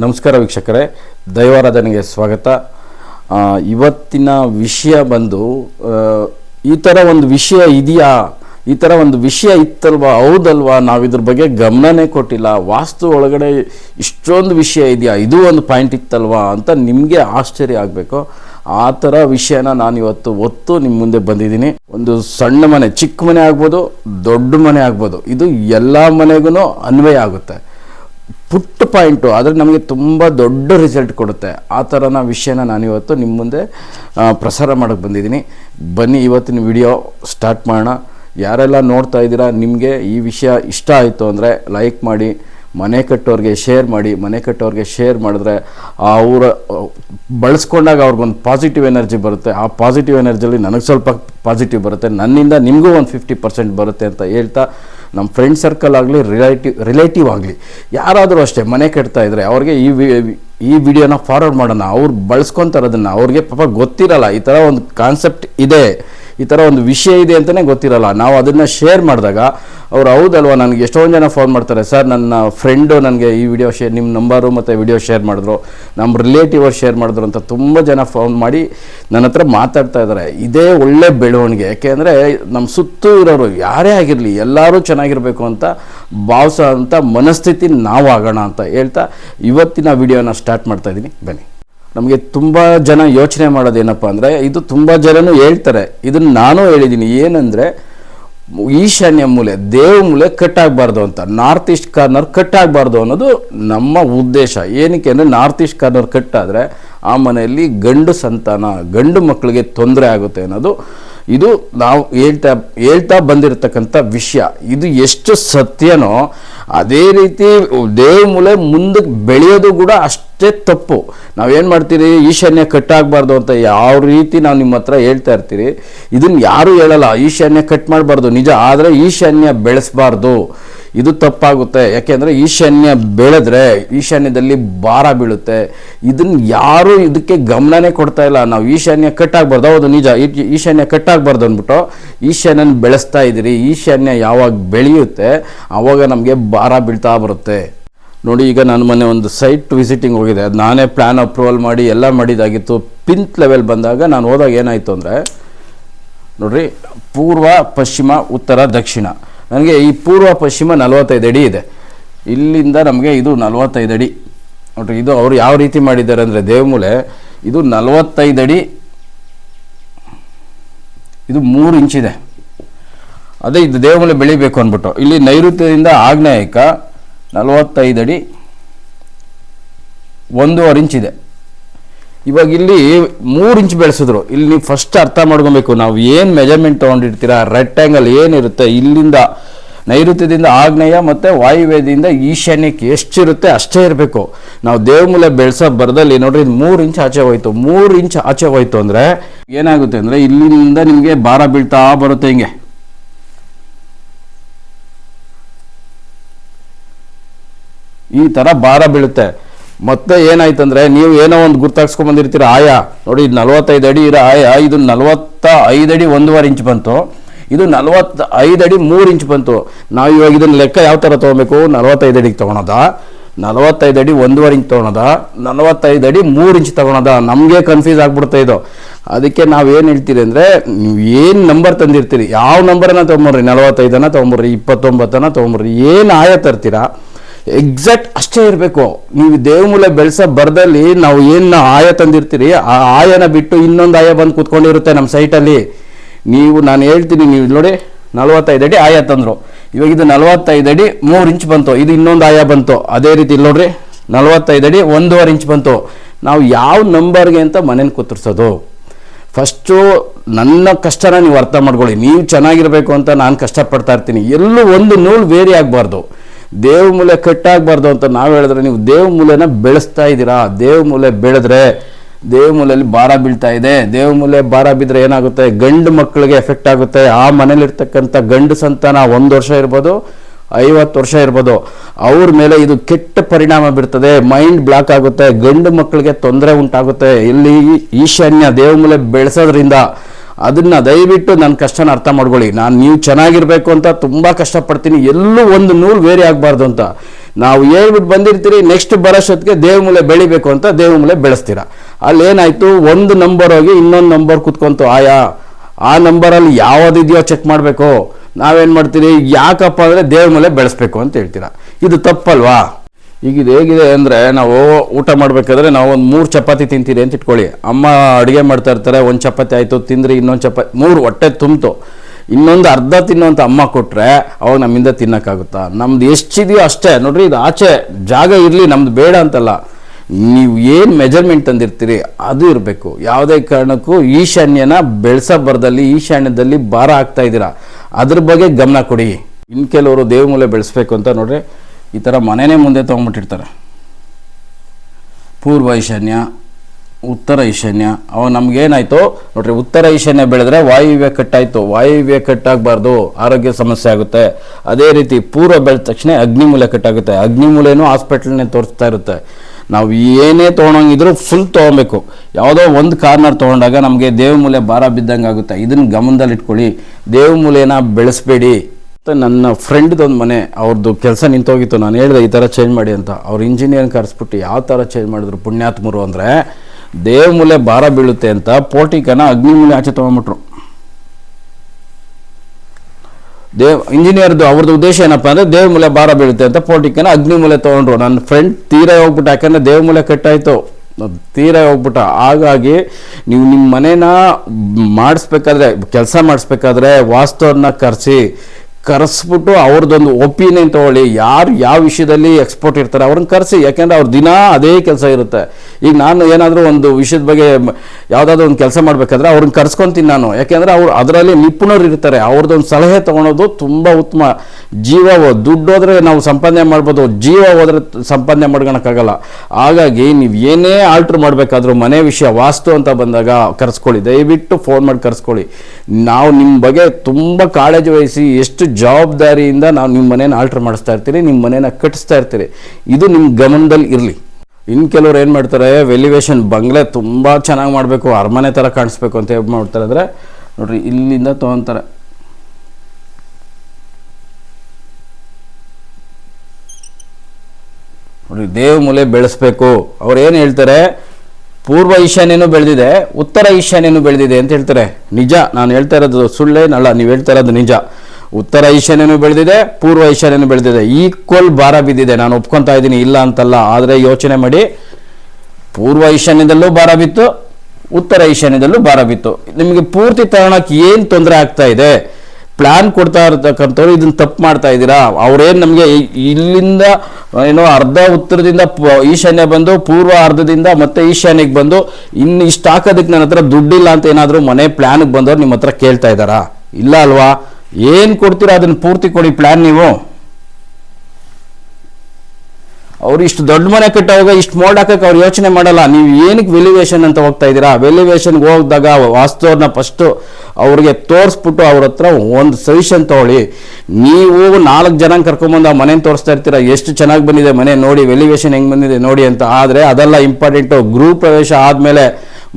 ನಮಸ್ಕಾರ ವೀಕ್ಷಕರೇ ದೈವಾರಾಧನೆಗೆ ಸ್ವಾಗತ. ಇವತ್ತಿನ ವಿಷಯ ಬಂದು ಈ ಥರ ಒಂದು ವಿಷಯ ಇದೆಯಾ? ಈ ಥರ ಒಂದು ವಿಷಯ ಇತ್ತಲ್ವಾ? ಹೌದಲ್ವಾ? ನಾವು ಇದ್ರ ಬಗ್ಗೆ ಗಮನನೇ ಕೊಟ್ಟಿಲ್ಲ. ವಾಸ್ತು ಒಳಗಡೆ ಇಷ್ಟೊಂದು ವಿಷಯ ಇದೆಯಾ? ಇದು ಒಂದು ಪಾಯಿಂಟ್ ಇತ್ತಲ್ವಾ? ಅಂತ ನಿಮಗೆ ಆಶ್ಚರ್ಯ ಆಗಬೇಕು. ಆ ಥರ ವಿಷಯನ ನಾನು ಇವತ್ತು ಒತ್ತು ನಿಮ್ಮ ಮುಂದೆ ಬಂದಿದ್ದೀನಿ. ಒಂದು ಸಣ್ಣ ಮನೆ, ಚಿಕ್ಕ ಮನೆ ಆಗ್ಬೋದು, ದೊಡ್ಡ ಮನೆ ಆಗ್ಬೋದು. ಇದು ಎಲ್ಲ ಮನೆಗೂ ಅನ್ವಯ ಆಗುತ್ತೆ. ಪುಟ್ಟ ಪಾಯಿಂಟು. ಆದರೆ ನಮಗೆ ತುಂಬ ದೊಡ್ಡ ರಿಸಲ್ಟ್ ಕೊಡುತ್ತೆ. ಆ ಥರನ ವಿಷಯನ ನಾನಿವತ್ತು ನಿಮ್ಮ ಮುಂದೆ ಪ್ರಸಾರ ಮಾಡೋಕ್ಕೆ ಬಂದಿದ್ದೀನಿ. ಬನ್ನಿ, ಇವತ್ತಿನ ವಿಡಿಯೋ ಸ್ಟಾರ್ಟ್ ಮಾಡೋಣ. ಯಾರೆಲ್ಲ ನೋಡ್ತಾ ಇದ್ದೀರಾ, ನಿಮಗೆ ಈ ವಿಷಯ ಇಷ್ಟ ಆಯಿತು ಅಂದರೆ ಲೈಕ್ ಮಾಡಿ, ಮನೆ ಕಟ್ಟೋರಿಗೆ ಶೇರ್ ಮಾಡಿ, ಮನೆ ಕಟ್ಟೋರಿಗೆ ಶೇರ್ ಮಾಡಿದ್ರೆ ಅವರ ಬಳಸ್ಕೊಂಡಾಗ ಅವ್ರಿಗೊಂದು ಪಾಸಿಟಿವ್ ಎನರ್ಜಿ ಬರುತ್ತೆ. ಆ ಪಾಸಿಟಿವ್ ಎನರ್ಜಿಯಲ್ಲಿ ನನಗೆ ಸ್ವಲ್ಪ ಪಾಸಿಟಿವ್ ಬರುತ್ತೆ. ನನ್ನಿಂದ ನಿಮಗೂ ಒಂದು ಫಿಫ್ಟಿ ಪರ್ಸೆಂಟ್ ಬರುತ್ತೆ ಅಂತ ಹೇಳ್ತಾ ನಮ್ಮ ಫ್ರೆಂಡ್ ಸರ್ಕಲ್ ಆಗಲಿ ರಿಲೇಟಿವ್ ರಿಲೇಟಿವ್ ಆಗಲಿ, ಯಾರಾದರೂ ಅಷ್ಟೇ ಮನೆ ಕೆಡ್ತಾ ಇದ್ದರೆ ಅವ್ರಿಗೆ ಈ ಈ ವಿಡಿಯೋನ ಫಾರ್ವರ್ಡ್ ಮಾಡೋಣ, ಅವ್ರು ಬಳಸ್ಕೊತಾರದನ್ನು ಅವ್ರಿಗೆ ಪಾಪ ಗೊತ್ತಿರಲ್ಲ, ಈ ಥರ ಒಂದು ಕಾನ್ಸೆಪ್ಟ್ ಇದೆ. ಈ ಥರ ಒಂದು ವಿಷಯ ಇದೆ ಅಂತಲೇ ಗೊತ್ತಿರಲ್ಲ. ನಾವು ಅದನ್ನು ಶೇರ್ ಮಾಡಿದಾಗ ಅವ್ರು ಹೌದಲ್ವಾ ನನಗೆ ಎಷ್ಟೊಂದು ಜನ ಫೋನ್ ಮಾಡ್ತಾರೆ ಸರ್ ನನ್ನ ಫ್ರೆಂಡು ನನಗೆ ಈ ವಿಡಿಯೋ ಶೇರ್ ನಿಮ್ಮ ನಂಬರು ಮತ್ತು ವಿಡಿಯೋ ಶೇರ್ ಮಾಡಿದ್ರು ನಮ್ಮ ರಿಲೇಟಿವ್ ಅವ್ರು ಶೇರ್ ಮಾಡಿದ್ರು ಅಂತ ತುಂಬ ಜನ ಫೋನ್ ಮಾಡಿ ನನ್ನ ಹತ್ರ ಮಾತಾಡ್ತಾ ಇದ್ದಾರೆ ಇದೇ ಒಳ್ಳೆ ಬೆಳವಣಿಗೆ. ಯಾಕೆಂದರೆ ನಮ್ಮ ಸುತ್ತೂ ಇರೋರು ಯಾರೇ ಆಗಿರಲಿ ಎಲ್ಲರೂ ಚೆನ್ನಾಗಿರಬೇಕು ಅಂತ ಭಾವಿಸೋ ಅಂಥ ಮನಸ್ಥಿತಿ ನಾವು ಆಗೋಣ ಅಂತ ಹೇಳ್ತಾ ಇವತ್ತಿನ ವಿಡಿಯೋನ ಸ್ಟಾರ್ಟ್ ಮಾಡ್ತಾ ಇದ್ದೀನಿ ಬನ್ನಿ. ನಮಗೆ ತುಂಬ ಜನ ಯೋಚನೆ ಮಾಡೋದೇನಪ್ಪ ಅಂದರೆ, ಇದು ತುಂಬ ಜನನೂ ಹೇಳ್ತಾರೆ. ಇದನ್ನು ನಾನು ಹೇಳಿದ್ದೀನಿ ಏನಂದರೆ, ಈಶಾನ್ಯ ಮೂಲೆ, ದೇವ ಮೂಲೆ ಕಟ್ ಆಗಬಾರ್ದು ಅಂತ. ನಾರ್ತ್ ಈಸ್ಟ್ ಕಾರ್ನರ್ ಕಟ್ ಆಗಬಾರ್ದು ಅನ್ನೋದು ನಮ್ಮ ಉದ್ದೇಶ. ಏನಕ್ಕೆ ಅಂದರೆ ನಾರ್ತ್ ಈಸ್ಟ್ ಕಾರ್ನರ್ ಕಟ್ ಆದರೆ ಆ ಮನೆಯಲ್ಲಿ ಗಂಡು ಸಂತಾನ, ಗಂಡು ಮಕ್ಕಳಿಗೆ ತೊಂದರೆ ಆಗುತ್ತೆ ಅನ್ನೋದು ಇದು ನಾವು ಹೇಳ್ತಾ ಹೇಳ್ತಾ ಬಂದಿರತಕ್ಕಂಥ ವಿಷಯ. ಇದು ಎಷ್ಟು ಸತ್ಯನೋ ಅದೇ ರೀತಿ ದೇವಮೂಲೆ ಮುಂದಕ್ಕೆ ಬೆಳೆಯೋದು ಕೂಡ ಅಷ್ಟೇ ತಪ್ಪು. ನಾವೇನು ಮಾಡ್ತೀರಿ? ಈಶಾನ್ಯ ಕಟ್ಟಾಗಬಾರ್ದು ಅಂತ ಯಾವ ರೀತಿ ನಾವು ನಿಮ್ಮ ಹತ್ರ ಹೇಳ್ತಾ ಇರ್ತೀರಿ? ಇದನ್ನು ಯಾರೂ ಹೇಳಲ್ಲ, ಈಶಾನ್ಯ ಕಟ್ ಮಾಡಬಾರ್ದು. ನಿಜ, ಆದರೆ ಈಶಾನ್ಯ ಬೆಳೆಸಬಾರ್ದು. ಇದು ತಪ್ಪಾಗುತ್ತೆ. ಯಾಕೆಂದರೆ ಈಶಾನ್ಯ ಬೆಳೆದ್ರೆ ಈಶಾನ್ಯದಲ್ಲಿ ಭಾರ ಬೀಳುತ್ತೆ. ಇದನ್ನು ಯಾರೂ ಇದಕ್ಕೆ ಗಮನನೇ ಕೊಡ್ತಾ ಇಲ್ಲ. ನಾವು ಈಶಾನ್ಯ ಕಟ್ ಆಗಬಾರ್ದು ಹೌದು, ನಿಜ. ಈಶಾನ್ಯ ಕಟ್ ಆಗಬಾರ್ದು ಅಂದ್ಬಿಟ್ಟು ಈಶಾನ್ಯನ ಬೆಳೆಸ್ತಾ ಇದ್ದೀರಿ ಈಶಾನ್ಯ ಯಾವಾಗ ಬೆಳೆಯುತ್ತೆ ಆವಾಗ ನಮಗೆ ಭಾರ ಬೀಳ್ತಾ ಬರುತ್ತೆ. ನೋಡಿ, ಈಗ ನಾನು ಮೊನ್ನೆ ಒಂದು ಸೈಟ್ ವಿಸಿಟಿಂಗ್ ಹೋಗಿದೆ ಅದು ನಾನೇ ಪ್ಲ್ಯಾನ್ ಅಪ್ರೂವಲ್ ಮಾಡಿ ಎಲ್ಲ ಮಾಡಿದಾಗಿತ್ತು. ಪಿಂತ್ ಲೆವೆಲ್ ಬಂದಾಗ ನಾನು ಹೋದಾಗ ಏನಾಯಿತು ಅಂದರೆ, ನೋಡಿರಿ, ಪೂರ್ವ, ಪಶ್ಚಿಮ, ಉತ್ತರ, ದಕ್ಷಿಣ. ನನಗೆ ಈ ಪೂರ್ವ ಪಶ್ಚಿಮ ನಲವತ್ತೈದು ಅಡಿ ಇದೆ. ಇಲ್ಲಿಂದ ನಮಗೆ ಇದು ನಲವತ್ತೈದು ಅಡಿ. ನೋಡ್ರಿ, ಇದು ಅವರು ಯಾವ ರೀತಿ ಮಾಡಿದ್ದಾರೆ ಅಂದರೆ ದೇವಮೂಲೆ, ಇದು ನಲವತ್ತೈದು ಅಡಿ, ಇದು ಮೂರು ಇಂಚಿದೆ ಅದೇ ಇದು ದೇವಮೂಲೆ ಬೆಳಿಬೇಕು ಅಂದ್ಬಿಟ್ಟು. ಇಲ್ಲಿ ನೈಋತ್ಯದಿಂದ ಆಗ್ನೇಯಕ ನಲವತ್ತೈದು ಅಡಿ, ಒಂದೂವರೆ ಇಂಚಿದೆ ಇವಾಗ ಇಲ್ಲಿ ಮೂರು ಇಂಚ್ ಬೆಳೆಸಿದ್ರು. ಇಲ್ಲಿ ನೀವು ಫಸ್ಟ್ ಅರ್ಥ ಮಾಡ್ಕೊಬೇಕು, ನಾವು ಏನು ಮೆಜರ್ಮೆಂಟ್ ತೊಗೊಂಡಿರ್ತೀರ ರೆಕ್ಟ್ಯಾಂಗಲ್ ಏನಿರುತ್ತೆ, ಇಲ್ಲಿಂದ ನೈಋತ್ಯದಿಂದ ಆಗ್ನೇಯ ಮತ್ತು ವಾಯುವ್ಯದಿಂದ ಈಶಾನ್ಯಕ್ಕೆ ಎಷ್ಟಿರುತ್ತೆ ಅಷ್ಟೇ ಇರಬೇಕು. ನಾವು ದೇವಮೂಲೆ ಬೆಳೆಸೋ ಬರದಲ್ಲಿ ನೋಡ್ರಿ ಮೂರು ಇಂಚ್ ಆಚೆ ಹೋಯ್ತು, ಮೂರು ಇಂಚ್ ಆಚೆ ಹೋಯ್ತು ಅಂದರೆ ಏನಾಗುತ್ತೆ ಅಂದರೆ ಇಲ್ಲಿಂದ ನಿಮಗೆ ಭಾರ ಬೀಳ್ತಾ ಬರುತ್ತೆ ಹಿಂಗೆ. ಈ ಥರ ಭಾರ ಬೀಳುತ್ತೆ. ಮತ್ತೆ ಏನಾಯ್ತಂದ್ರೆ ನೀವು ಏನೋ ಒಂದು ಗುರ್ತಾಕ್ಸ್ಕೊಂಡ್ ಬಂದಿರ್ತೀರ ಆಯ. ನೋಡಿ, ಇದು ನಲವತ್ತೈದು ಅಡಿ ಇರೋ ಆಯಾ, ಇದು ನಲವತ್ತ ಐದು ಅಡಿ ಒಂದೂವರೆ ಇಂಚ್ ಬಂತು. ಇದು ನಲವತ್ತ ಐದು ಅಡಿ ಮೂರು ಇಂಚ್ ಬಂತು. ನಾವು ಇವಾಗ ಇದನ್ನ ಲೆಕ್ಕ ಯಾವ ಥರ ತೊಗೊಬೇಕು? ನಲವತ್ತೈದು ಅಡಿಗೆ ತೊಗೊಳೋದ? ನಲವತ್ತೈದು ಅಡಿ ಒಂದೂವರೆ ಇಂಚ್ ತೊಗೊಳೋದ? ನಲವತ್ತೈದು ಅಡಿ ಮೂರು ಇಂಚ್ ತೊಗೊಳೋದ? ನಮಗೆ ಕನ್ಫ್ಯೂಸ್ ಆಗ್ಬಿಡುತ್ತೆ ಇದು. ಅದಕ್ಕೆ ನಾವು ಏನು ಹೇಳ್ತೀರಿ ಅಂದರೆ, ನೀವು ಏನು ನಂಬರ್ ತಂದಿರ್ತೀರಿ? ಯಾವ ನಂಬರನ್ನ ತೊಗೊಂಬರ್ರಿ? ನಲವತ್ತೈದನ್ನ ತೊಗೊಂಬರ್ರಿ, ಇಪ್ಪತ್ತೊಂಬತ್ತನ್ನ ತೊಗೊಂಬರ್ರಿ, ಏನು ಆಯ ತರ್ತೀರಾ? ಎಕ್ಸಾಕ್ಟ್ ಅಷ್ಟೇ ಇರಬೇಕು. ನೀವು ದೇವಮೂಲೆ ಬೆಳೆಸೋ ಬರದಲ್ಲಿ ನಾವು ಏನು ಆಯ ತಂದಿರ್ತೀರಿ, ಆ ಆಯನ ಬಿಟ್ಟು ಇನ್ನೊಂದು ಆಯ ಬಂದು ಕೂತ್ಕೊಂಡಿರುತ್ತೆ ನಮ್ಮ ಸೈಟಲ್ಲಿ ನೀವು, ನಾನು ಹೇಳ್ತೀನಿ, ನೀವು ನೋಡಿ, ನಲವತ್ತೈದು ಅಡಿ ಆಯ ತಂದರು. ಇವಾಗ ಇದು ನಲವತ್ತೈದು ಅಡಿ ಮೂರು ಇಂಚ್ ಬಂತು. ಇದು ಇನ್ನೊಂದು ಆಯ ಬಂತು. ಅದೇ ರೀತಿ ಇಲ್ಲಿ ನೋಡ್ರಿ, ನಲವತ್ತೈದು ಅಡಿ ಒಂದೂವರೆ ಇಂಚ್ ಬಂತು. ನಾವು ಯಾವ ನಂಬರ್ಗೆ ಅಂತ ಮನೇನ ಕೂತಿರ್ಸೋದು? ಫಸ್ಟು ನನ್ನ ಕಷ್ಟನ ನೀವು ಅರ್ಥ ಮಾಡ್ಕೊಳ್ಳಿ. ನೀವು ಚೆನ್ನಾಗಿರಬೇಕು ಅಂತ ನಾನು ಕಷ್ಟಪಡ್ತಾ ಇರ್ತೀನಿ. ಎಲ್ಲೂ ಒಂದು ನೂಲು ವೇರಿ ಆಗಬಾರ್ದು. ದೇವ ಮೂಲೆ ಕಟ್ಟಾಗಬಾರ್ದು ಅಂತ ನಾವು ಹೇಳಿದ್ರೆ ನೀವು ದೇವ ಮೂಲೆನ ಬೆಳೆಸ್ತಾ ಇದ್ದೀರಾ? ದೇವ ಮೂಲೆ ಬೆಳೆದ್ರೆ ದೇವ ಮೂಲೆಯಲ್ಲಿ ಭಾರ ಬೀಳ್ತಾ ಇದೆ. ದೇವ ಮೂಲೆ ಭಾರ ಬಿದ್ದರೆ ಏನಾಗುತ್ತೆ? ಗಂಡು ಮಕ್ಕಳಿಗೆ ಎಫೆಕ್ಟ್ ಆಗುತ್ತೆ. ಆ ಮನೇಲಿರ್ತಕ್ಕಂಥ ಗಂಡು ಸಂತಾನ ಒಂದು ವರ್ಷ ಇರ್ಬೋದು, ಐವತ್ತು ವರ್ಷ ಇರ್ಬೋದು. ಅವ್ರ ಮೇಲೆ ಇದು ಕೆಟ್ಟ ಪರಿಣಾಮ ಬೀರ್ತದೆ. ಮೈಂಡ್ ಬ್ಲಾಕ್ ಆಗುತ್ತೆ. ಗಂಡು ಮಕ್ಕಳಿಗೆ ತೊಂದರೆ ಉಂಟಾಗುತ್ತೆ. ಇಲ್ಲಿ ಈಶಾನ್ಯ ದೇವಮೂಲೆ ಬೆಳೆಸೋದ್ರಿಂದ ಅದನ್ನ ದಯವಿಟ್ಟು ನನ್ನ ಕಷ್ಟನ ಅರ್ಥ ಮಾಡ್ಕೊಳ್ಳಿ. ನಾನು ನೀವು ಚೆನ್ನಾಗಿರಬೇಕು ಅಂತ ತುಂಬ ಕಷ್ಟಪಡ್ತೀನಿ. ಎಲ್ಲೂ ಒಂದು ನೂಲು ವೇರಿ ಆಗಬಾರ್ದು ಅಂತ. ನಾವು ಹೇಳ್ಬಿಟ್ಟು ಬಂದಿರ್ತೀರಿ ನೆಕ್ಸ್ಟ್ ಬರೋಷ್ಟೊತ್ತಿಗೆ ದೇವಮೂಲೆ ಬೆಳಿಬೇಕು ಅಂತ ದೇವಮೂಲೆ ಬೆಳೆಸ್ತೀರ. ಅಲ್ಲಿ ಏನಾಯ್ತು? ಒಂದು ನಂಬರ್ ಹೋಗಿ ಇನ್ನೊಂದು ನಂಬರ್ ಕುತ್ಕೊಂತು, ಆಯಾ, ಆ ನಂಬರಲ್ಲಿ ಯಾವುದಿದೆಯೋ ಚೆಕ್ ಮಾಡಬೇಕು. ನಾವೇನು ಮಾಡ್ತೀರಿ? ಯಾಕಪ್ಪ ಅಂದರೆ ದೇವಮೂಲೆ ಬೆಳೆಸ್ಬೇಕು ಅಂತ ಹೇಳ್ತೀರಾ. ಇದು ತಪ್ಪಲ್ವಾ? ಈಗ ಇದು ಹೇಗಿದೆ ಅಂದರೆ ನಾವು ಊಟ ಮಾಡಬೇಕಾದ್ರೆ ನಾವು ಒಂದು ಮೂರು ಚಪಾತಿ ತಿಂತೀರಿ ಅಂತ ಇಟ್ಕೊಳ್ಳಿ. ಅಮ್ಮ ಅಡುಗೆ ಮಾಡ್ತಾ ಇರ್ತಾರೆ, ಒಂದು ಚಪಾತಿ ಆಯಿತು, ತಿಂದ್ರಿ, ಇನ್ನೊಂದು ಚಪಾತಿ, ಮೂರು ಹೊಟ್ಟೆ ತುಂಬಿತು. ಇನ್ನೊಂದು ಅರ್ಧ ತಿನ್ನೋ ಅಂತ ಅಮ್ಮ ಕೊಟ್ಟರೆ ಅವಾಗ ನಮ್ಮಿಂದ ತಿನ್ನೋಕ್ಕಾಗುತ್ತಾ? ನಮ್ದು ಎಷ್ಟಿದೆಯೋ ಅಷ್ಟೇ. ನೋಡ್ರಿ, ಇದು ಆಚೆ ಜಾಗ ಇರಲಿ, ನಮ್ದು ಬೇಡ ಅಂತಲ್ಲ. ನೀವು ಏನು ಮೆಜರ್ಮೆಂಟ್ ತಂದಿರ್ತೀರಿ, ಅದು ಇರಬೇಕು. ಯಾವುದೇ ಕಾರಣಕ್ಕೂ ಈಶಾನ್ಯನ ಬೆಳೆಸಬಾರ್ದಲ್ಲಿ, ಈಶಾನ್ಯದಲ್ಲಿ ಭಾರ ಆಗ್ತಾ ಇದ್ದೀರಾ? ಅದ್ರ ಬಗ್ಗೆ ಗಮನ ಕೊಡಿ. ಇನ್ನು ಕೆಲವರು ದೇವಮೂಲೆ ಬೆಳೆಸ್ಬೇಕು ಅಂತ ನೋಡ್ರಿ. ಈ ಥರ ಮನೆನೇ ಮುಂದೆ ತೊಗೊಂಬಿಟ್ಟಿರ್ತಾರೆ ಪೂರ್ವ ಈಶಾನ್ಯ, ಉತ್ತರ ಈಶಾನ್ಯ, ಅವ ನಮಗೇನಾಯಿತು? ನೋಡ್ರಿ, ಉತ್ತರ ಈಶಾನ್ಯ ಬೆಳೆದ್ರೆ ವಾಯುವ್ಯ ಕಟ್ಟಾಯ್ತು. ವಾಯುವ್ಯ ಕಟ್ಟಾಗಬಾರ್ದು, ಆರೋಗ್ಯ ಸಮಸ್ಯೆ ಆಗುತ್ತೆ. ಅದೇ ರೀತಿ ಪೂರ್ವ ಬೆಳೆದ ತಕ್ಷಣ ಅಗ್ನಿಮೂಲೆ ಕಟ್ಟಾಗುತ್ತೆ. ಅಗ್ನಿಮೂಲೆನೂ ಹಾಸ್ಪಿಟ್ಲನ್ನೇ ತೋರಿಸ್ತಾ ಇರುತ್ತೆ. ನಾವು ಏನೇ ತೊಗೊಂಡಂಗಿದ್ರು ಫುಲ್ ತೊಗೊಬೇಕು. ಯಾವುದೋ ಒಂದು ಕಾರ್ನರ್ ತೊಗೊಂಡಾಗ ನಮಗೆ ದೇವಮೂಲೆ ಭಾರ ಬಿದ್ದಂಗೆ ಆಗುತ್ತೆ ಇದನ್ನು ಗಮನದಲ್ಲಿಟ್ಕೊಳ್ಳಿ. ದೇವ ದೇವಮೂಲೆನ ಬೆಳೆಸ್ಬೇಡಿ. ನನ್ನ ಫ್ರೆಂಡ್ದೊಂದು ಮನೆ ಅವ್ರದ್ದು ಕೆಲಸ ನಿಂತೋಗಿತ್ತು, ನಾನು ಹೇಳಿದೆ ಈ ಥರ ಚೇಂಜ್ ಮಾಡಿ ಅಂತ. ಅವ್ರು ಇಂಜಿನಿಯರ್ ಕರೆಸ್ಬಿಟ್ಟು ಯಾವ ಥರ ಚೇಂಜ್ ಮಾಡಿದ್ರು ಪುಣ್ಯಾತ್ಮರು ಅಂದರೆ ದೇವಮೂಲೆ ಭಾರ ಬೀಳುತ್ತೆ ಅಂತ ಪೋಟಿಕನ ಅಗ್ನಿಮೂಲೆ ಆಚೆ ತೊಗೊಂಬಿಟ್ರು. ದೇವ್ ಇಂಜಿನಿಯರ್ದು ಅವ್ರದ್ದು ಉದ್ದೇಶ ಏನಪ್ಪ ಅಂದರೆ ದೇವಮೂಲೆ ಭಾರ ಬೀಳುತ್ತೆ ಅಂತ ಪೋಟಿಕನ ಅಗ್ನಿಮೂಲೆ ತೊಗೊಂಡ್ರು. ನನ್ನ ಫ್ರೆಂಡ್ ತೀರ ಹೋಗ್ಬಿಟ್ಟು, ಯಾಕಂದರೆ ದೇವಮೂಲೆ ಕಟ್ಟಾಯಿತು. ತೀರ ಹೋಗ್ಬಿಟ್ಟ. ಹಾಗಾಗಿ ನೀವು ನಿಮ್ಮ ಮನೇನ ಮಾಡಿಸ್ಬೇಕಾದ್ರೆ, ಕೆಲಸ ಮಾಡಿಸ್ಬೇಕಾದ್ರೆ ವಾಸ್ತವನ್ನ ಕರೆಸಿ ಕರೆಸ್ಬಿಟ್ಟು ಅವ್ರದ್ದೊಂದು ಒಪಿನಿಯನ್ ತಗೊಳ್ಳಿ. ಯಾರು ಯಾವ ವಿಷಯದಲ್ಲಿ ಎಕ್ಸ್ಪರ್ಟ್ ಇರ್ತಾರೆ ಅವ್ರನ್ನ ಕರೆಸಿ. ಯಾಕೆಂದರೆ ಅವ್ರ ದಿನ ಅದೇ ಕೆಲಸ ಇರುತ್ತೆ. ಈಗ ನಾನು ಏನಾದರೂ ಒಂದು ವಿಷಯದ ಬಗ್ಗೆ ಯಾವುದಾದ್ರೂ ಒಂದು ಕೆಲಸ ಮಾಡಬೇಕಾದ್ರೆ ಅವ್ರನ್ನ ಕರ್ಸ್ಕೊತೀನಿ ನಾನು. ಯಾಕೆಂದರೆ ಅವ್ರು ಅದರಲ್ಲಿ ನಿಪುಣರು ಇರ್ತಾರೆ. ಅವ್ರದ್ದೊಂದು ಸಲಹೆ ತೊಗೊಳೋದು ತುಂಬ ಉತ್ತಮ. ಜೀವ ದುಡ್ಡು ಹೋದರೆ ನಾವು ಸಂಪಾದನೆ ಮಾಡ್ಬೋದು. ಜೀವ ಹೋದರೆ ಸಂಪಾದನೆ ಮಾಡ್ಕೊಳಕ್ಕಾಗಲ್ಲ. ಹಾಗಾಗಿ ನೀವು ಏನೇ ಆಲ್ಟ್ರ್ ಮಾಡಬೇಕಾದ್ರೂ ಮನೆ ವಿಷಯ, ವಾಸ್ತು ಅಂತ ಬಂದಾಗ ಕರೆಸ್ಕೊಳ್ಳಿ. ದಯವಿಟ್ಟು ಫೋನ್ ಮಾಡಿ ಕರೆಸ್ಕೊಳ್ಳಿ. ನಾವು ನಿಮ್ಮ ಬಗ್ಗೆ ತುಂಬ ಕಾಳಜಿ ವಹಿಸಿ ಎಷ್ಟು ಜವಾಬ್ದಾರಿಯಿಂದ ನಾವು ನಿಮ್ಮ ಮನೇನ ಆಲ್ಟರ್ ಮಾಡಿಸ್ತಾ ಇರ್ತೀರಿ ನಿಮ್ಮ ಮನೇನ ಕಟ್ಟಿಸ್ತಾ ಇರ್ತೀರಿ ಇದು ನಿಮ್ಮ ಗಮನದಲ್ಲಿ ಇರಲಿ. ಇನ್ನು ಕೆಲವ್ರು ಏನು ಮಾಡ್ತಾರೆ ವೆಲ್ಯುವೇಷನ್ ಬಂಗ್ಲೆ ತುಂಬ ಚೆನ್ನಾಗಿ ಮಾಡಬೇಕು, ಅರಮನೆ ಥರ ಕಾಣಿಸ್ಬೇಕು ಅಂತ ಏನು ಮಾಡ್ತಾರೆ ಅಂದರೆ, ನೋಡ್ರಿ, ಇಲ್ಲಿಂದ ತೊಗೊತಾರೆ. ನೋಡಿ ದೇವಮೂಲೆ ಬೆಳೆಸ್ಬೇಕು. ಅವ್ರು ಏನು ಹೇಳ್ತಾರೆ, ಪೂರ್ವ ಈಶಾನ್ಯನೂ ಬೆಳೆದಿದೆ, ಉತ್ತರ ಈಶಾನ್ಯನೂ ಬೆಳೆದಿದೆ ಅಂತ ಹೇಳ್ತಾರೆ. ನಿಜ, ನಾನು ಹೇಳ್ತಾ ಇರೋದು ಸುಳ್ಳೇನಲ್ಲ ನೀವು ಹೇಳ್ತಾ ಇರೋದು ನಿಜ. ಉತ್ತರ ಈಶಾನ್ಯನೂ ಬೆಳೆದಿದೆ, ಪೂರ್ವ ಈಶಾನ್ಯನೂ ಬೆಳೆದಿದೆ. ಈಕ್ವಲ್ ಭಾರ ಬಿದ್ದಿದೆ. ನಾನು ಒಪ್ಕೊತಾ ಇದ್ದೀನಿ, ಇಲ್ಲ ಅಂತಲ್ಲ. ಆದರೆ ಯೋಚನೆ ಮಾಡಿ. ಪೂರ್ವ ಈಶಾನ್ಯದಲ್ಲೂ ಭಾರ ಬಿತ್ತು, ಉತ್ತರ ಈಶಾನ್ಯದಲ್ಲೂ ಭಾರ ಬಿತ್ತು. ನಿಮಗೆ ಪೂರ್ತಿ ತಗೊಳಕ್ಕೆ ಏನು ತೊಂದರೆ ಆಗ್ತಾ ಇದೆ? ಪ್ಲಾನ್ ಕೊಡ್ತಾ ಇರತಕ್ಕಂಥವ್ರು ಇದನ್ನ ತಪ್ಪು ಮಾಡ್ತಾ ಇದ್ದೀರಾ? ಅವರೇನು ನಮಗೆ ಇಲ್ಲಿಂದ, ಏನೋ ಅರ್ಧ ಉತ್ತರದಿಂದ ಈಶಾನ್ಯ ಬಂದು, ಪೂರ್ವ ಅರ್ಧದಿಂದ ಮತ್ತೆ ಈಶಾನ್ಯಕ್ಕೆ ಬಂದು, ಇನ್ನು ಇಷ್ಟು ಹಾಕೋದಕ್ಕೆ ನನ್ನ ಹತ್ರ ದುಡ್ಡಿಲ್ಲ ಅಂತ ಏನಾದರೂ ಮನೆ ಪ್ಲ್ಯಾನ್ಗೆ ಬಂದವ್ರು ನಿಮ್ಮ ಹತ್ರ ಕೇಳ್ತಾ ಇದ್ದಾರಾ? ಇಲ್ಲ ಅಲ್ವಾ? ಏನು ಕೊಡ್ತೀರಾ ಅದನ್ನು ಪೂರ್ತಿ ಕೊಡಿ ಪ್ಲ್ಯಾನ್ ನೀವು. ಅವ್ರು ಇಷ್ಟು ದೊಡ್ಡ ಮನೆ ಕಟ್ಟೋವಾಗ ಇಷ್ಟು ಮೋಡ್ ಹಾಕಕ್ಕೆ ಅವ್ರು ಯೋಚನೆ ಮಾಡಲ್ಲ. ನೀವು ಏನಕ್ಕೆ ವೆಲ್ಯುವೇಷನ್ ಅಂತ ಹೋಗ್ತಾ ಇದ್ದೀರಾ? ವೆಲ್ಯುವೇಷನ್ಗೆ ಹೋಗಿದಾಗ ವಾಸ್ತವ್ರನ್ನ ಫಸ್ಟು ಅವ್ರಿಗೆ ತೋರಿಸ್ಬಿಟ್ಟು ಅವ್ರ ಹತ್ರ ಒಂದು ಸಜೆಷನ್ ತಗೊಳ್ಳಿ. ನೀವು ನಾಲ್ಕು ಜನ ಕರ್ಕೊಂಬಂದು ಆ ಮನೇನ ತೋರಿಸ್ತಾ ಇರ್ತೀರ? ಎಷ್ಟು ಚೆನ್ನಾಗಿ ಬಂದಿದೆ ಮನೆ ನೋಡಿ ವೆಲ್ಯುವೇಷನ್ ಹೆಂಗೆ ಬಂದಿದೆ ನೋಡಿ ಅಂತ. ಆದರೆ ಅದೆಲ್ಲ ಇಂಪಾರ್ಟೆಂಟು ಗೃಹ ಪ್ರವೇಶ ಆದಮೇಲೆ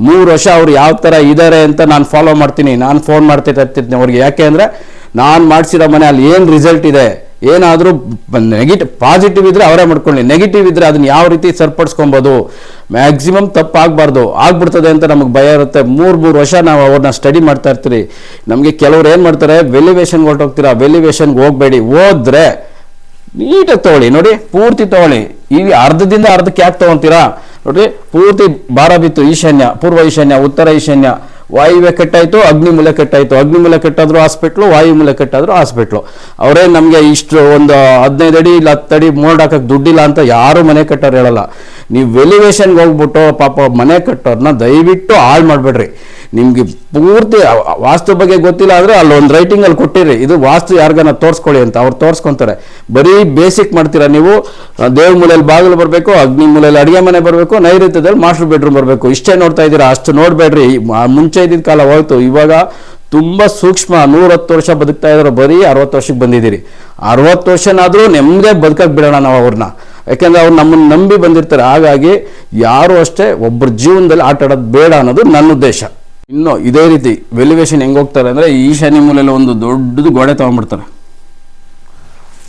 ಮೂರು ವರ್ಷ ಅವ್ರು ಯಾವ ಥರ ಇದ್ದಾರೆ ಅಂತ ನಾನು ಫಾಲೋ ಮಾಡ್ತೀನಿ. ನಾನು ಫೋನ್ ಮಾಡ್ತಾ ಇರ್ತೀನಿ ಅವ್ರಿಗೆ. ಯಾಕೆ ಅಂದರೆ ನಾನು ಮಾಡಿಸಿರೋ ಮನೆ ಅಲ್ಲಿ ಏನು ರಿಸಲ್ಟ್ ಇದೆ? ಏನಾದರೂ ನೆಗೆಟಿವ್ ಪಾಸಿಟಿವ್ ಇದ್ರೆ ಅವರೇ ಮಾಡ್ಕೊಳ್ಳಿ. ನೆಗೆಟಿವ್ ಇದ್ದರೆ ಅದನ್ನ ಯಾವ ರೀತಿ ಸರಿಪಡಿಸ್ಕೊಬೋದು? ಮ್ಯಾಕ್ಸಿಮಮ್ ತಪ್ಪಾಗಬಾರ್ದು. ಆಗ್ಬಿಡ್ತದೆ ಅಂತ ನಮಗೆ ಭಯ ಇರುತ್ತೆ. ಮೂರು ಮೂರು ವರ್ಷ ನಾವು ಅವ್ರನ್ನ ಸ್ಟಡಿ ಮಾಡ್ತಾ ಇರ್ತೀರಿ. ನಮಗೆ ಕೆಲವ್ರು ಏನು ಮಾಡ್ತಾರೆ? ವೆಲ್ಯುವೇಷನ್ಗೆ ಹೊರಟೋಗ್ತೀರಾ? ವೆಲ್ಯುವೇಷನ್ಗೆ ಹೋಗಬೇಡಿ. ಹೋದ್ರೆ ನೀಟಾಗಿ ತಗೊಳ್ಳಿ. ನೋಡಿ, ಪೂರ್ತಿ ತಗೊಳ್ಳಿ. ಈಗ ಅರ್ಧದಿಂದ ಅರ್ಧಕ್ಕೆ ಯಾಕೆ ತೊಗೊತೀರಾ? ನೋಡಿ, ಪೂರ್ತಿ ಭಾರ ಬಿತ್ತು. ಈಶಾನ್ಯ, ಪೂರ್ವ ಈಶಾನ್ಯ, ಉತ್ತರ ಈಶಾನ್ಯ. ವಾಯುವ್ಯ ಕೆಟ್ಟಾಯ್ತು ಕಟ್ಟಾಯಿತು. ಅಗ್ನಿ ಮೂಲೆ ಕೆಟ್ಟಾದ್ರು ಹಾಸ್ಪಿಟ್ಲು ವಾಯುಮೂಲೆ ಕೆಟ್ಟಾದ್ರು ಹಾಸ್ಪಿಟ್ಲು. ಅವರೇ ನಮಗೆ ಇಷ್ಟು ಒಂದು ಹದಿನೈದು ಅಡಿ ಇಲ್ಲ ಹತ್ತು ಅಡಿ ಮೋಲ್ಡ್ ಹಾಕಕ್ಕೆ ದುಡ್ಡಿಲ್ಲ ಅಂತ ಯಾರು ಮನೆ ಕಟ್ಟೋರು ಹೇಳಲ್ಲ. ನೀವು ವೆಲ್ಯುವೇಷನ್ಗೆ ಹೋಗ್ಬಿಟ್ಟು ಪಾಪ ಮನೆ ಕಟ್ಟೋರ್ನ ದಯವಿಟ್ಟು ಹಾಳು ಮಾಡಬೇಡ್ರಿ. ನಿಮಗೆ ಪೂರ್ತಿ ವಾಸ್ತು ಬಗ್ಗೆ ಗೊತ್ತಿಲ್ಲ ಆದ್ರೆ ಅಲ್ಲೊಂದು ಒಂದು ರೈಟಿಂಗ್ ಅಲ್ಲಿ ಕೊಟ್ಟಿರಿ. ಇದು ವಾಸ್ತು ಯಾರಿಗಾನ ತೋರಿಸ್ಕೊಳ್ಳಿ ಅಂತ ಅವ್ರು ತೋರ್ಸ್ಕೊಂತಾರೆ. ಬರೀ ಬೇಸಿಕ್ ಮಾಡ್ತೀರಾ ನೀವು? ದೇವ್ರ ಮೂಲೆಯಲ್ಲಿ ಬಾಗಿಲು ಬರಬೇಕು, ಅಗ್ನಿ ಮೂಲೆಯಲ್ಲಿ ಅಡಿಗೆ ಮನೆ ಬರಬೇಕು, ನೈಋತ್ಯದಲ್ಲಿ ಮಾಸ್ಟರ್ ಬೆಡ್ರೂಮ್ ಬರಬೇಕು. ಇಷ್ಟೇ ನೋಡ್ತಾ ಇದ್ದೀರಾ? ಅಷ್ಟು ನೋಡಬೇಡ್ರಿ. ಮುಂಚೆ ಇದ್ದಿದ್ದ ಕಾಲ ಹೋಯ್ತು, ಇವಾಗ ತುಂಬಾ ಸೂಕ್ಷ್ಮ ನೂರತ್ತು ವರ್ಷ ಬದುಕ್ತಾ ಇದ್ರು ಬರೀ ಅರವತ್ತು ವರ್ಷಕ್ಕೆ ಬಂದಿದ್ದೀರಿ. ಅರವತ್ತು ವರ್ಷನಾದರೂ ನೆಮ್ಮದೇ ಬದುಕಕ್ಕೆ ಬಿಡೋಣ ನಾವು ಅವ್ರನ್ನ ಯಾಕೆಂದ್ರೆ ಅವ್ರು ನಮ್ಮನ್ನು ನಂಬಿ ಬಂದಿರ್ತಾರೆ, ಹಾಗಾಗಿ ಯಾರು ಅಷ್ಟೇ ಒಬ್ಬರ ಜೀವನದಲ್ಲಿ ಆಟ ಆಡೋದು ಬೇಡ ಅನ್ನೋದು ನನ್ನ ಉದ್ದೇಶ. ಇನ್ನು ಇದೇ ರೀತಿ ವೆಲ್ಯುವೇಷನ್ ಹೆಂಗೆ ಹೋಗ್ತಾರೆ ಅಂದರೆ ಈಶಾನ್ಯ ಮೂಲೆಯಲ್ಲಿ ಒಂದು ದೊಡ್ಡದು ಗೋಡೆ ತೊಗೊಂಡ್ಬಿಡ್ತಾರೆ.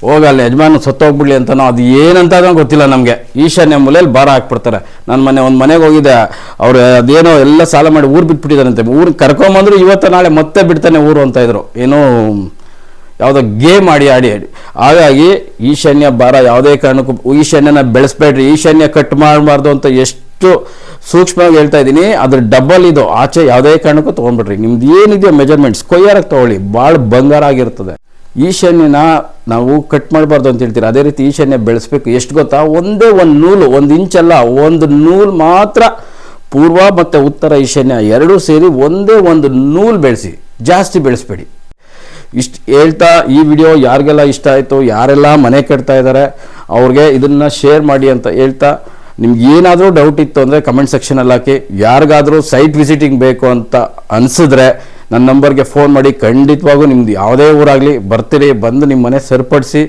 ಹೋಗಲ್ಲ ಯಜಮಾನ ಸತ್ತೋಗ್ಬಿಡ್ಲಿ ಅಂತನೋ, ಅದು ಏನಂತ ಗೊತ್ತಿಲ್ಲ ನಮಗೆ. ಈಶಾನ್ಯ ಮೂಲೆಯಲ್ಲಿ ಭಾರ ಹಾಕ್ಬಿಡ್ತಾರೆ. ನನ್ನ ಮನೆ, ಒಂದು ಮನೆಗೆ ಹೋಗಿದ್ದೆ. ಅವ್ರು ಅದೇನೋ ಎಲ್ಲ ಸಾಲ ಮಾಡಿ ಊರು ಬಿಟ್ಬಿಟ್ಟಿದ್ದಾರಂತೆ. ಊರು ಕರ್ಕೊಂಬಂದ್ರು ಇವತ್ತು ನಾಳೆ ಮತ್ತೆ ಬಿಡ್ತಾನೆ ಊರು ಅಂತ ಇದ್ರು. ಏನೋ ಯಾವುದೋ ಗೇಮ್ ಆಡಿ ಆಡಿ ಆಡಿ. ಹಾಗಾಗಿ ಈಶಾನ್ಯ ಭಾರ ಯಾವುದೇ ಕಾರಣಕ್ಕೂ ಈಶಾನ್ಯನ ಬೆಳೆಸ್ಬೇಡ್ರಿ. ಈಶಾನ್ಯ ಕಟ್ ಮಾಡಬಾರ್ದು ಅಂತ ಎಷ್ಟು ಸೂಕ್ಷ್ಮವಾಗಿ ಹೇಳ್ತಾ ಇದ್ದೀನಿ. ಅದ್ರ ಡಬಲ್ ಇದು. ಆಚೆ ಯಾವುದೇ ಕಾರಣಕ್ಕೂ ತೊಗೊಂಡ್ಬಿಡ್ರಿ. ನಿಮ್ದು ಏನಿದೆಯೋ ಮೆಜರ್ಮೆಂಟ್ಸ್ ಕೊಯ್ಯಾರಕ್ಕೆ ತೊಗೊಳ್ಳಿ. ಭಾಳ ಬಂಗಾರ ಆಗಿರ್ತದೆ. ಈಶಾನ್ಯನ ನಾವು ಕಟ್ ಮಾಡಬಾರ್ದು ಅಂತ ಹೇಳ್ತೀರಿ? ಅದೇ ರೀತಿ ಈಶಾನ್ಯ ಬೆಳೆಸ್ಬೇಕು. ಎಷ್ಟು ಗೊತ್ತಾ? ಒಂದೇ ಒಂದು ನೂಲು, ಒಂದು ಇಂಚಲ್ಲ ಒಂದು ನೂಲು ಮಾತ್ರ ಪೂರ್ವ ಮತ್ತು ಉತ್ತರ ಈಶಾನ್ಯ ಎರಡೂ ಸೇರಿ ಒಂದೇ ಒಂದು ನೂಲು ಬೆಳೆಸಿ. ಜಾಸ್ತಿ ಬೆಳೆಸ್ಬೇಡಿ. ಇಷ್ಟು ಹೇಳ್ತಾ ಈ ವಿಡಿಯೋ ಯಾರಿಗೆಲ್ಲ ಇಷ್ಟ ಆಯಿತು, ಯಾರೆಲ್ಲ ಮನೆ ಕಟ್ತಾ ಇದ್ದಾರೆ ಅವ್ರಿಗೆ ಇದನ್ನು ಶೇರ್ ಮಾಡಿ ಅಂತ ಹೇಳ್ತಾ. ನಿಮ್ಗೆ ಏನಾದರೂ ಡೌಟ್ ಇತ್ತು ಅಂದರೆ ಕಮೆಂಟ್ ಸೆಕ್ಷನಲ್ಲಿ ಹಾಕಿ. ಯಾರಿಗಾದರೂ ಸೈಟ್ ವಿಸಿಟಿಂಗ್ ಬೇಕು ಅಂತ ಅನಿಸಿದ್ರೆ ನನ್ನ ನಂಬರ್ಗೆ ಫೋನ್ ಮಾಡಿ ಖಂಡಿತವಾಗೂ ನಿಮ್ದು ಯಾವುದೇ ಊರಾಗಲಿ ಬರ್ತೀರಿ, ಬಂದು ನಿಮ್ಮ ಮನೆ ಸರಿಪಡಿಸಿ,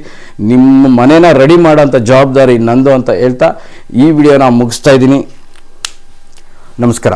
ನಿಮ್ಮ ಮನೇನ ರೆಡಿ ಮಾಡೋಂಥ ಜವಾಬ್ದಾರಿ ನಂದು ಅಂತ ಹೇಳ್ತಾ ಈ ವಿಡಿಯೋನ ಮುಗಿಸ್ತಾ ಇದ್ದೀನಿ. ನಮಸ್ಕಾರ.